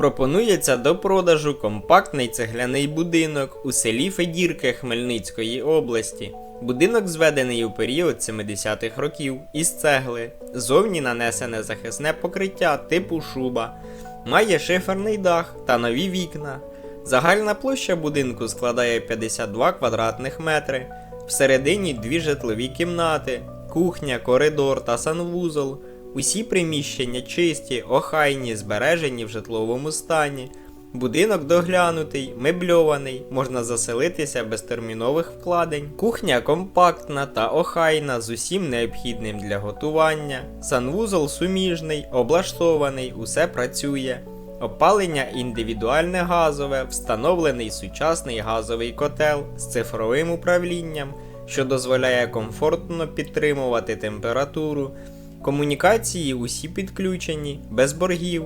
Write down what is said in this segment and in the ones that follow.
Пропонується до продажу компактний цегляний будинок у селі Федірки Хмельницької області. Будинок зведений у період 70-х років із цегли. Зовні нанесене захисне покриття типу шуба. Має шиферний дах та нові вікна. Загальна площа будинку складає 52 квадратних метри. Всередині дві житлові кімнати, кухня, коридор та санвузол. Усі приміщення чисті, охайні, збережені в житловому стані. Будинок доглянутий, мебльований, можна заселитися без термінових вкладень. Кухня компактна та охайна з усім необхідним для готування. Санвузол суміжний, облаштований, усе працює. Опалення індивідуальне газове, встановлений сучасний газовий котел з цифровим управлінням, що дозволяє комфортно підтримувати температуру. Комунікації усі підключені, без боргів.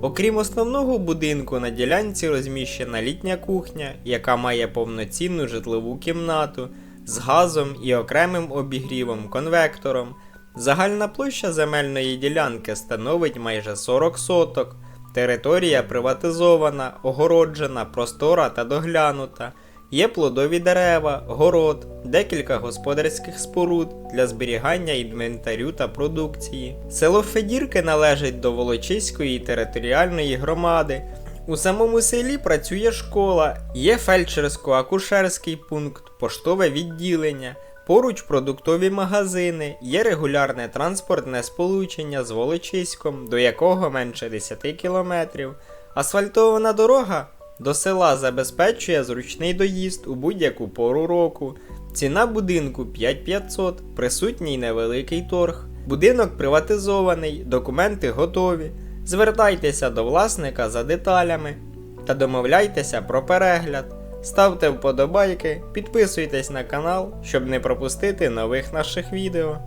Окрім основного будинку, на ділянці розміщена літня кухня, яка має повноцінну житлову кімнату з газом і окремим обігрівом конвектором. Загальна площа земельної ділянки становить майже 40 соток. Територія приватизована, огороджена, простора та доглянута. Є плодові дерева, город, декілька господарських споруд для зберігання інвентарю та продукції. Село Федірки належить до Волочиської територіальної громади. У самому селі працює школа, є фельдшерсько-акушерський пункт, поштове відділення, поруч продуктові магазини, є регулярне транспортне сполучення з Волочиськом, до якого менше 10 кілометрів. Асфальтована дорога до села забезпечує зручний доїзд у будь-яку пору року. Ціна будинку 5500, присутній невеликий торг. Будинок приватизований, документи готові. Звертайтеся до власника за деталями та домовляйтеся про перегляд. Ставте вподобайки, підписуйтесь на канал, щоб не пропустити нових наших відео.